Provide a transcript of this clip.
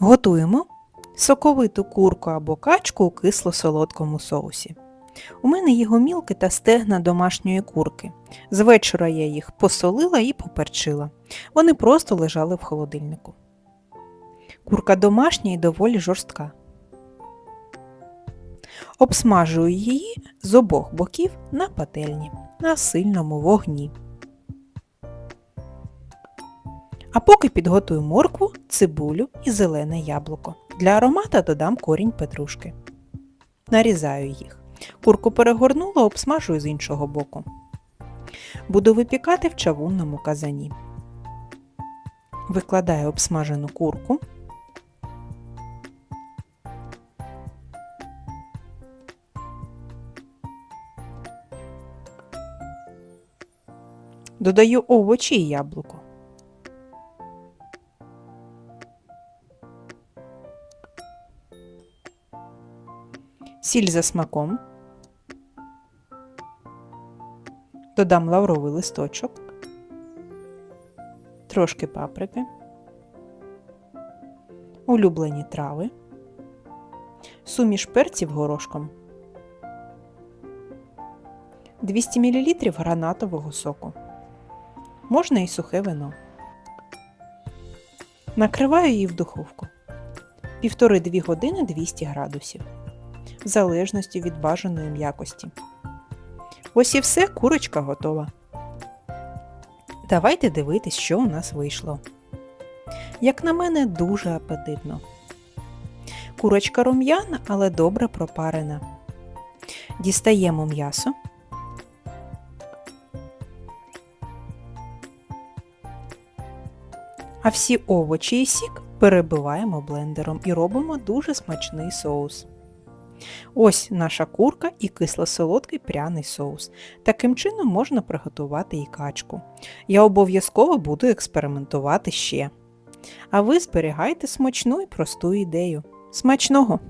Готуємо соковиту курку або качку у кисло-солодкому соусі. У мене є гомілки та стегна домашньої курки. З вечора я їх посолила і поперчила. Вони просто лежали в холодильнику. Курка домашня і доволі жорстка. Обсмажую її з обох боків на пательні на сильному вогні. А поки підготую моркву, цибулю і зелене яблуко. Для аромата додам корінь петрушки. Нарізаю їх. Курку перегорнула, обсмажую з іншого боку. Буду випікати в чавунному казані. Викладаю обсмажену курку. Додаю овочі і яблуко. Сіль за смаком. Додам лавровий листочок, трошки паприки, улюблені трави, суміш перців горошком, 200 мл гранатового соку. Можна і сухе вино. Накриваю її в духовку. Півтори-дві години 200 градусів в залежності від бажаної м'якості. Ось і все, курочка готова. Давайте дивитись, що у нас вийшло. Як на мене, дуже апетитно. Курочка рум'яна, але добре пропарена. Дістаємо м'ясо. А всі овочі і сік перебиваємо блендером і робимо дуже смачний соус. Ось наша курка і кисло-солодкий пряний соус. Таким чином можна приготувати і качку. Я обов'язково буду експериментувати ще. А ви зберігайте смачну і просту ідею. Смачного!